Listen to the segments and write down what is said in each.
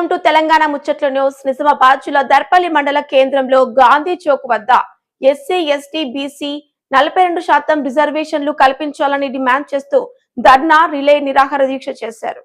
Welcome to Telangana ముచ్చట్ల news. Nizamabad జిల్లా దర్పల్లి మండల కేంద్రంలో గాంధీ చౌక్ వద్ద ఎస్సీ ఎస్టీ బీసీ నలభై రెండు శాతం రిజర్వేషన్లు కల్పించాలని డిమాండ్ చేస్తూ ధర్నా రిలే నిరాహార దీక్ష చేశారు.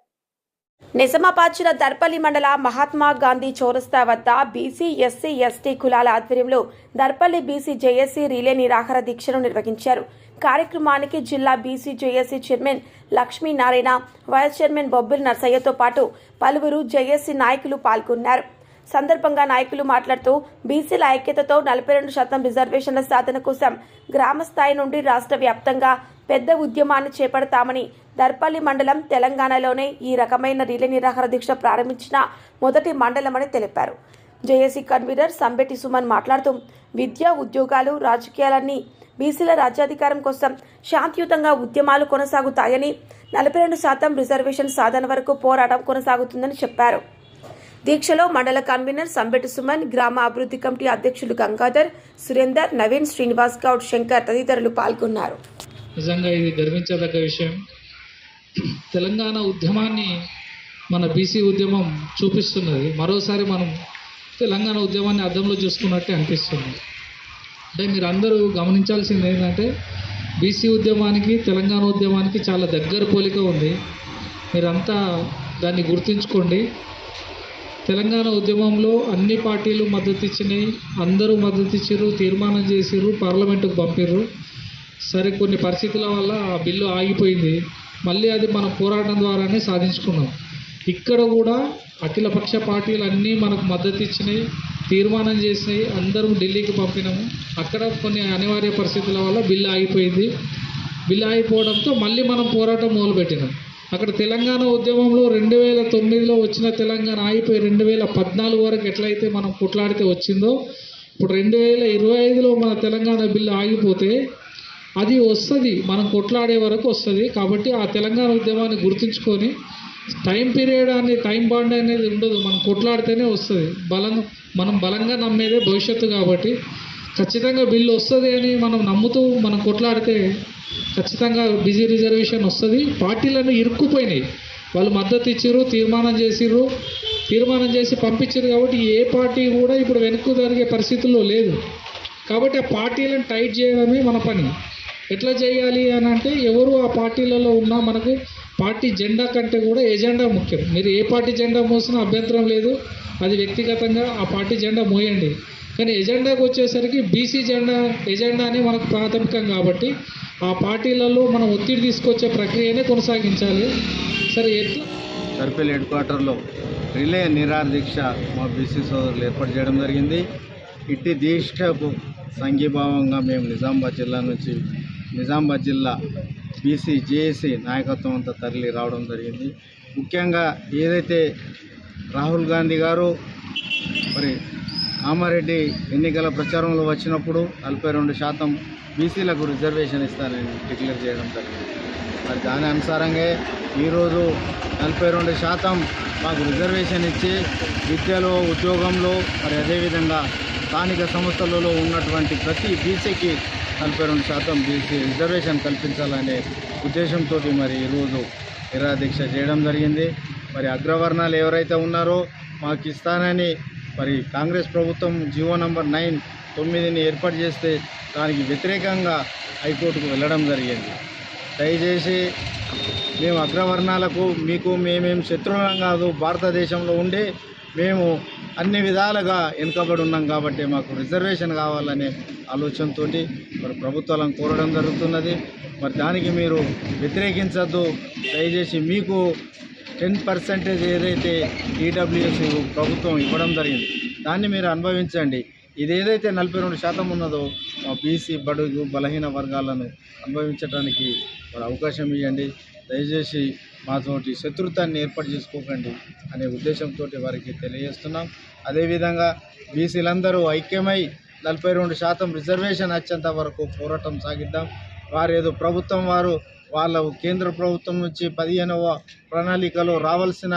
నిజామాబాద్ దర్పల్లి మండల మహాత్మా గాంధీ చౌరస్తా వద్ద బీసీ ఎస్సీ ఎస్టీ కులాల ఆధ్వర్యంలో దర్పల్లి బీసీ జేఏసీ రిలే నిరాహార దీక్షను నిర్వహించారు. కార్యక్రమానికి జిల్లా BC JAC chairman Lakshminarayana vice chairman Bobbil నర్సయ్యతో పాటు పలువురు జేఏసీ నాయకులు పాల్గొన్నారు. సందర్భంగా నాయకులు మాట్లాడుతూ బీసీల ఐక్యతతో నలభై రెండు శాతం రిజర్వేషన్ల సాధన కోసం గ్రామ స్థాయి నుండి రాష్ట్ర వ్యాప్తంగా పెద్ద ఉద్యమాన్ని చేపడతామని దర్పల్లి మండలం తెలంగాణలోనే ఈ రకమైన రిలే నిరాహార దీక్ష ప్రారంభించిన మొదటి మండలమని తెలిపారు. జేఏసీ కన్వీనర్ సంబెట్టి సుమన్ మాట్లాడుతూ విద్య ఉద్యోగాలు రాజకీయాలన్నీ బీసీల రాజ్యాధికారం కోసం శాంతియుతంగా ఉద్యమాలు కొనసాగుతాయని నలభై రెండు శాతం రిజర్వేషన్ సాధన వరకు పోరాటం కొనసాగుతుందని చెప్పారు. దీక్షలో మండల కన్వీనర్ సంబెటి సుమన్ గ్రామ అభివృద్ధి కమిటీ అధ్యక్షులు గంగాధర్ సురేందర్ నవీన్ శ్రీనివాస్ గౌడ్ శంకర్ తదితరులు పాల్గొన్నారు. నిజంగా ఇది గర్వించదగ్గ విషయం. తెలంగాణ ఉద్యమాన్ని మన బీసీ ఉద్యమం చూపిస్తున్నది. మరోసారి మనం తెలంగాణ ఉద్యమాన్ని అద్దంలో చూసుకున్నట్టే అనిపిస్తుంది. అంటే మీరు అందరూ గమనించాల్సింది ఏంటంటే బీసీ ఉద్యమానికి తెలంగాణ ఉద్యమానికి చాలా దగ్గర పోలిక ఉంది. మీరంతా దాన్ని గుర్తుంచుకోండి. తెలంగాణ ఉద్యమంలో అన్ని పార్టీలు మద్దతు ఇచ్చినాయి. అందరూ మద్దతు ఇచ్చారు తీర్మానం చేసిర్రు పార్లమెంటుకు పంపిర్రు. సరే కొన్ని పరిస్థితుల వల్ల ఆ బిల్లు ఆగిపోయింది. మళ్ళీ అది మనం పోరాటం ద్వారానే సాధించుకున్నాం. ఇక్కడ కూడా అఖిలపక్ష పార్టీలు అన్నీ మనకు మద్దతు ఇచ్చినాయి తీర్మానం చేసినాయి అందరం ఢిల్లీకి పంపినాము. అక్కడ కొన్ని అనివార్య పరిస్థితుల వల్ల బిల్లు ఆగిపోయింది. బిల్లు ఆగిపోవడంతో మళ్ళీ మనం పోరాటం మొదలుపెట్టినాం. అక్కడ తెలంగాణ ఉద్యమంలో రెండు వేల తొమ్మిదిలో వచ్చిన తెలంగాణ ఆగిపోయి రెండు వేల పద్నాలుగు వరకు ఎట్లయితే మనం కొట్లాడితే వచ్చిందో ఇప్పుడు రెండు వేల ఇరవై ఐదులో మన తెలంగాణ బిల్లు ఆగిపోతే అది వస్తుంది. మనం కొట్లాడే వరకు వస్తుంది. కాబట్టి ఆ తెలంగాణ ఉద్యమాన్ని గుర్తుంచుకొని టైం పీరియడ్ అనే టైం బాండ్ అనేది ఉండదు. మనం కొట్లాడితేనే వస్తుంది. బలం మనం బలంగా నమ్మేదే భవిష్యత్తు కాబట్టి ఖచ్చితంగా బిల్లు వస్తుంది అని మనం నమ్ముతూ మనం కొట్లాడితే ఖచ్చితంగా బిజీ రిజర్వేషన్ వస్తుంది. పార్టీలను ఇరుక్కుపోయినాయి. వాళ్ళు మద్దతు ఇచ్చిర్రు తీర్మానం చేసిర్రు. తీర్మానం చేసి పంపించారు కాబట్టి ఏ పార్టీ కూడా ఇప్పుడు వెనక్కు జరిగే పరిస్థితుల్లో లేదు. కాబట్టి ఆ పార్టీలను టైట్ చేయడమే మన పని. ఎట్లా చేయాలి అని అంటే ఎవరు ఆ పార్టీలలో ఉన్నా మనకు పార్టీ జెండా కంటే కూడా ఎజెండా ముఖ్యం. మీరు ఏ పార్టీ జెండా మోసినా అభ్యంతరం లేదు. అది వ్యక్తిగతంగా ఆ పార్టీ జెండా మోయండి. కానీ ఎజెండాకి వచ్చేసరికి బీసీ జెండా ఎజెండానే మనకు ప్రాథమికం కాబట్టి ఆ పార్టీలలో మనం ఒత్తిడి తీసుకొచ్చే ప్రక్రియనే కొనసాగించాలి. సరే ఎట్లా? సర్పిల్ హెడ్ క్వార్టర్లో రిలే నిరాహార దీక్ష మా బీసీ సోదరులు ఏర్పాటు చేయడం జరిగింది. ఇట్టి దీక్షకు సంఘీభావంగా మేము నిజామాబాద్ జిల్లా నుంచి నిజామాబాద్ జిల్లా బీసీ జేఏసీ నాయకత్వం అంతా తరలి రావడం జరిగింది. ముఖ్యంగా ఏదైతే రాహుల్ గాంధీ గారు మరి కామారెడ్డి ఎన్నికల ప్రచారంలో వచ్చినప్పుడు నలభై రెండు శాతం బీసీలకు రిజర్వేషన్ ఇస్తానని డిక్లేర్ చేయడం జరిగింది. మరి దాని అనుసారంగా ఈరోజు నలభై రెండు శాతం మాకు రిజర్వేషన్ ఇచ్చి విద్యలో ఉద్యోగంలో మరి అదేవిధంగా స్థానిక సంస్థలలో ఉన్నటువంటి ప్రతి బీసీకి నలభై రెండు శాతం బీసీ రిజర్వేషన్ కల్పించాలనే ఉద్దేశంతో మరి ఈరోజు నిరాదీక్ష చేయడం జరిగింది. మరి అగ్రవర్ణాలు ఎవరైతే ఉన్నారో మాకు ఇస్తానని మరి కాంగ్రెస్ ప్రభుత్వం జీవో నంబర్ నైన్ తొమ్మిదిని ఏర్పాటు చేస్తే దానికి వ్యతిరేకంగా హైకోర్టుకు వెళ్ళడం జరిగింది. దయచేసి మేము అగ్రవర్ణాలకు మీకు మేమేం శత్రువులం కాదు భారతదేశంలో ఉండి మేము అన్ని విధాలుగా వెనుకబడి ఉన్నాం కాబట్టి మాకు రిజర్వేషన్ కావాలనే ఆలోచనతో మరి ప్రభుత్వాలను కోరడం జరుగుతున్నది. మరి దానికి మీరు వ్యతిరేకించద్దు. దయచేసి మీకు టెన్ పర్సెంటేజ్ ఏదైతే ఈడబ్ల్యూఎస్ ప్రభుత్వం ఇవ్వడం జరిగింది దాన్ని మీరు అనుభవించండి. ఇది ఏదైతే నలభై రెండు శాతం ఉన్నదో మా బీసీ బడుగు బలహీన వర్గాలను అనుభవించడానికి మరి అవకాశం ఇవ్వండి. దయచేసి మాతోటి శత్రుత్వాన్ని ఏర్పాటు చేసుకోకండి అనే ఉద్దేశంతో వారికి తెలియజేస్తున్నాం. అదేవిధంగా బీసీలందరూ ఐక్యమై నలభై రెండు శాతం రిజర్వేషన్ వచ్చేంత వరకు పోరాటం సాగిద్దాం. వారు ఏదో ప్రభుత్వం వారు వాళ్ళ కేంద్ర ప్రభుత్వం నుంచి పదిహేనవ ప్రణాళికలో రావాల్సిన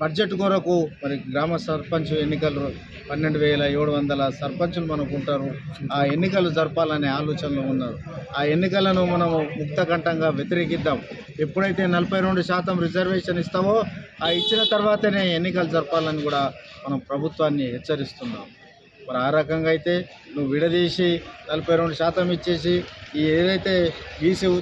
బడ్జెట్ కొరకు మరి గ్రామ సర్పంచ్ ఎన్నికలు పన్నెండు వేల ఏడు వందల సర్పంచులు మనకు ఉంటారు ఆ ఎన్నికలు జరపాలనే ఆలోచనలో ఉన్నారు. ఆ ఎన్నికలను మనము ముక్తకంఠంగా వ్యతిరేకిద్దాం. ఎప్పుడైతే నలభై రెండు శాతం రిజర్వేషన్ ఇస్తామో ఆ ఇచ్చిన తర్వాతనే ఎన్నికలు జరపాలని కూడా మనం ప్రభుత్వాన్ని హెచ్చరిస్తున్నాం. మరి ఆ రకంగా అయితే నువ్వు విడదీసి నలభై రెండు శాతం ఇచ్చేసి ఈ ఏదైతే బీసీ